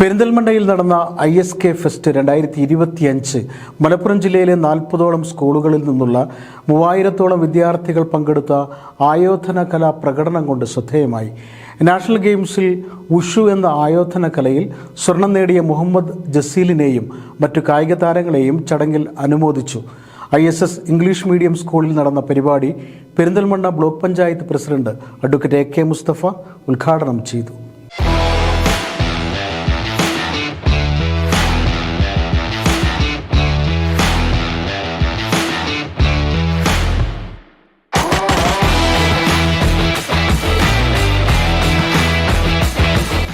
പെരിന്തൽമണ്ണയിൽ നടന്ന I S K fest രണ്ടായിരത്തി ഇരുപത്തിയഞ്ച് മലപ്പുറം ജില്ലയിലെ നാൽപ്പതോളം സ്കൂളുകളിൽ നിന്നുള്ള മൂവായിരത്തോളം വിദ്യാർത്ഥികൾ പങ്കെടുത്ത ആയോധന കലാ പ്രകടനം കൊണ്ട് ശ്രദ്ധേയമായി. നാഷണൽ ഗെയിംസിൽ ഉഷു എന്ന ആയോധന കലയിൽ സ്വർണം നേടിയ മുഹമ്മദ് ജസീലിനെയും മറ്റു കായിക താരങ്ങളെയും ചടങ്ങിൽ അനുമോദിച്ചു. I S S English medium സ്കൂളിൽ നടന്ന പരിപാടി Perinthalmanna block panchayat president advocate A K Mustafa ഉദ്ഘാടനം ചെയ്തു.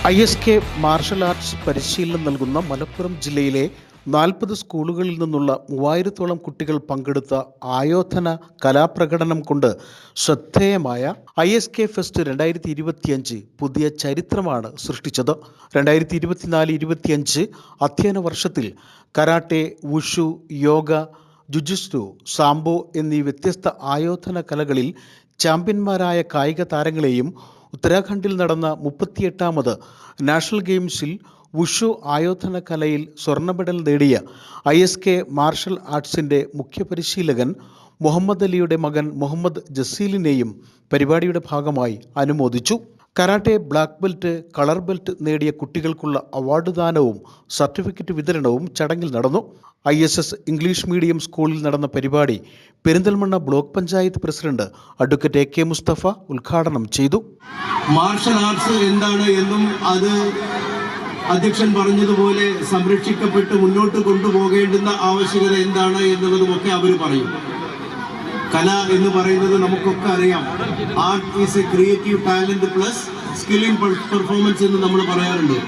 I S K martial arts പരിശീലനം നൽകുന്ന മലപ്പുറം ജില്ലയിലെ നാൽപ്പത് സ്കൂളുകളിൽ നിന്നുള്ള മൂവായിരത്തോളം കുട്ടികൾ പങ്കെടുത്ത ആയോധന കലാപ്രകടനം കൊണ്ട് ശ്രദ്ധേയമായ ഐ എസ് കെ ഫെസ്റ്റ് രണ്ടായിരത്തി ഇരുപത്തിയഞ്ച് പുതിയ ചരിത്രമാണ് സൃഷ്ടിച്ചത്. രണ്ടായിരത്തി ഇരുപത്തിനാല് ഇരുപത്തിയഞ്ച് അധ്യയന വർഷത്തിൽ karate wushu yoga jujitsu sambo എന്നീ വ്യത്യസ്ത ആയോധന കലകളിൽ ചാമ്പ്യന്മാരായ കായിക താരങ്ങളെയും ഉത്തരാഖണ്ഡിൽ നടന്ന മുപ്പത്തിയെട്ടാമത് നാഷണൽ ഗെയിംസിൽ വുഷു ആയോധന കലയിൽ സ്വർണ മെഡൽ നേടിയ ഐ എസ് കെ മാർഷൽ ആർട്സിന്റെ മുഖ്യ പരിശീലകൻ മുഹമ്മദ് അലിയുടെ മകൻ മുഹമ്മദ് ജസീലിനെയും പരിപാടിയുടെ ഭാഗമായി അനുമോദിച്ചു. Karate black belt colour belt നേടിയ കുട്ടികൾക്കുള്ള അവാർഡ് ദാനവും സർട്ടിഫിക്കറ്റ് വിതരണവും ചടങ്ങിൽ നടന്നു. I S S English medium സ്കൂളിൽ നടന്ന പരിപാടി Perinthalmanna block panchayat president advocate A K Mustafa ഉദ്ഘാടനം ചെയ്തു. മാർഷൽ ആർട്സ് എന്താണ് എന്നും അത് അധ്യക്ഷൻ പറഞ്ഞതുപോലെ സംരക്ഷിക്കപ്പെട്ട് മുന്നോട്ട് കൊണ്ടുപോകേണ്ടുന്ന ആവശ്യകത എന്താണ് എന്നുള്ളതുമൊക്കെ അവർ പറയും. കല എന്ന് പറയുന്നത് നമുക്കൊക്കെ അറിയാം. Art is a creative talent plus in performance എന്ന് നമ്മൾ പറയാറുണ്ട്.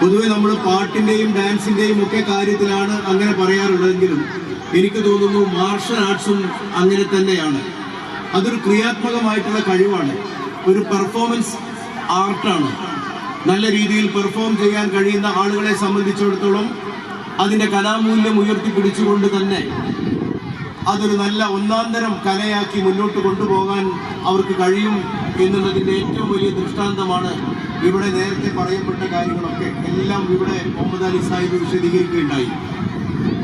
പൊതുവെ നമ്മൾ പാട്ടിന്റെയും ഡാൻസിന്റെയും ഒക്കെ കാര്യത്തിലാണ് അങ്ങനെ പറയാറുള്ളതെങ്കിലും എനിക്ക് തോന്നുന്നു മാർഷൽ ആർട്സും അങ്ങനെ തന്നെയാണ്. അതൊരു ക്രിയാത്മകമായിട്ടുള്ള കഴിവാണ്. ഒരു പെർഫോമൻസ് ആർട്ടാണ് നല്ല രീതിയിൽ പെർഫോം ചെയ്യാൻ കഴിയുന്ന ആളുകളെ സംബന്ധിച്ചിടത്തോളം അതിന്റെ കലാമൂല്യം ഉയർത്തിപ്പിടിച്ചുകൊണ്ട് തന്നെ അതൊരു നല്ല ഒന്നാന്തരം കലയാക്കി മുന്നോട്ട് കൊണ്ടുപോകാൻ അവർക്ക് കഴിയും എന്നുള്ളതിന്റെ ഏറ്റവും വലിയ ദൃഷ്ടാന്തമാണ് ഇവിടെ നേരത്തെ പറയപ്പെട്ട കാര്യങ്ങളൊക്കെ. എല്ലാം ഇവിടെ മുഹമ്മദ് അലി സാഹിബ് വിശദീകരിക്കുകയുണ്ടായി.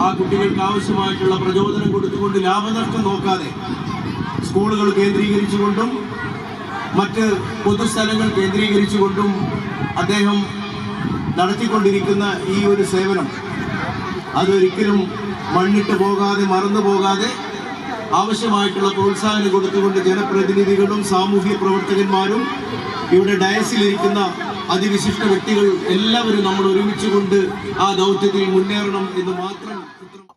ആ കുട്ടികൾക്ക് ആവശ്യമായിട്ടുള്ള പ്രചോദനം കൊടുത്തുകൊണ്ട് ലാഭനഷ്ടം നോക്കാതെ സ്കൂളുകൾ കേന്ദ്രീകരിച്ചുകൊണ്ടും മറ്റ് പൊതുസ്ഥലങ്ങൾ കേന്ദ്രീകരിച്ചുകൊണ്ടും അദ്ദേഹം നടത്തിക്കൊണ്ടിരിക്കുന്ന ഈ ഒരു സേവനം അതൊരിക്കലും മണ്ണിട്ട് പോകാതെ മറന്നു പോകാതെ ആവശ്യമായിട്ടുള്ള പ്രോത്സാഹനം കൊടുത്തുകൊണ്ട് ജനപ്രതിനിധികളും സാമൂഹ്യ പ്രവർത്തകന്മാരും ഇവിടെ ഡയസിലിരിക്കുന്ന അതിവിശിഷ്ട വ്യക്തികൾ എല്ലാവരും നമ്മൾ ഒരുമിച്ചുകൊണ്ട് ആ ദൗത്യത്തിൽ മുന്നേറണം എന്ന് മാത്രം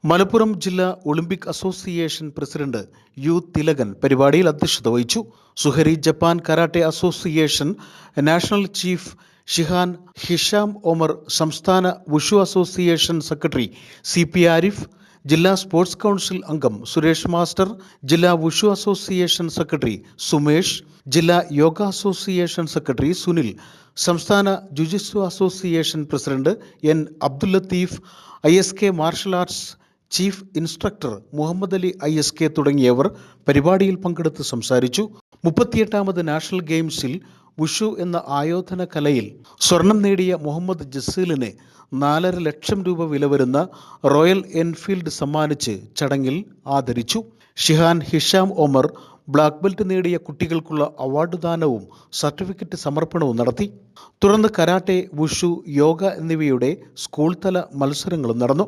മലപ്പുറം ജില്ലാ Olympic association president U Thilakan പരിപാടിയിൽ അധ്യക്ഷത വഹിച്ചു. Zuhri Japan karate association national chief shihan Hisham Omar സംസ്ഥാന wushu association secretary C P Arif ജില്ലാ സ്പോർട്സ് കൗൺസിൽ അംഗം സുരേഷ് മാസ്റ്റർ ജില്ലാ വുഷു അസോസിയേഷൻ സെക്രട്ടറി സുമേഷ് ജില്ലാ യോഗ അസോസിയേഷൻ സെക്രട്ടറി സുനിൽ സംസ്ഥാന jujitsu association president N Abdul Latheef I S K martial arts chief instructor Muhammad Ali I S K തുടങ്ങിയവർ പരിപാടിയിൽ പങ്കെടുത്ത് സംസാരിച്ചു. മുപ്പത്തിയെട്ടാമത് national ഗെയിംസിൽ വുഷു എന്ന ആയോധന കലയിൽ സ്വർണം നേടിയ മുഹമ്മദ് ജസീലിനെ നാലര ലക്ഷം രൂപ വില വരുന്ന റോയൽ എൻഫീൽഡ് സമ്മാനിച്ച് ചടങ്ങിൽ ആദരിച്ചു. Shihan Hisham Omar black belt നേടിയ കുട്ടികൾക്കുള്ള അവാർഡ് ദാനവും സർട്ടിഫിക്കറ്റ് സമർപ്പണവും നടത്തി. തുടർന്ന് കരാട്ടെ വുഷു യോഗ എന്നിവയുടെ സ്കൂൾ തല മത്സരങ്ങളും നടന്നു.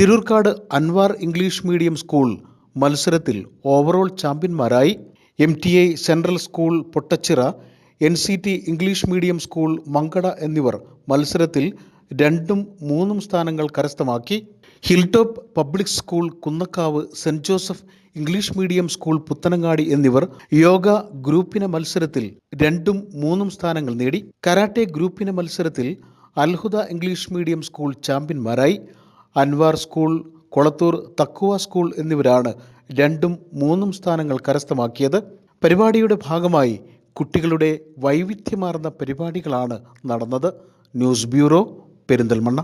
Thirurkad Anwar English medium school മത്സരത്തിൽ overall ചാമ്പ്യന്മാരായി. M T I central school Pottachira N C T English medium school Mankada എന്നിവർ മത്സരത്തിൽ രണ്ടും മൂന്നും സ്ഥാനങ്ങൾ കരസ്ഥമാക്കി. Hilltop public school Kunnakkavu saint Joseph English medium school Puthanangadi എന്നിവർ യോഗ ഗ്രൂപ്പിന മത്സരത്തിൽ രണ്ടും മൂന്നും സ്ഥാനങ്ങൾ നേടി. കരാട്ടെ ഗ്രൂപ്പിന മത്സരത്തിൽ അൽഹുദ ഇംഗ്ലീഷ് മീഡിയം സ്കൂൾ ചാമ്പ്യന്മാരായി. അൻവാർ സ്കൂൾ കൊളത്തൂർ തക്കുവ സ്കൂൾ എന്നിവരാണ് രണ്ടും മൂന്നും സ്ഥാനങ്ങൾ കരസ്ഥമാക്കിയത്. പരിപാടിയുടെ ഭാഗമായി കുട്ടികളുടെ വൈവിധ്യമാർന്ന പരിപാടികളാണ് നടന്നത്. News bureau Perinthalmanna.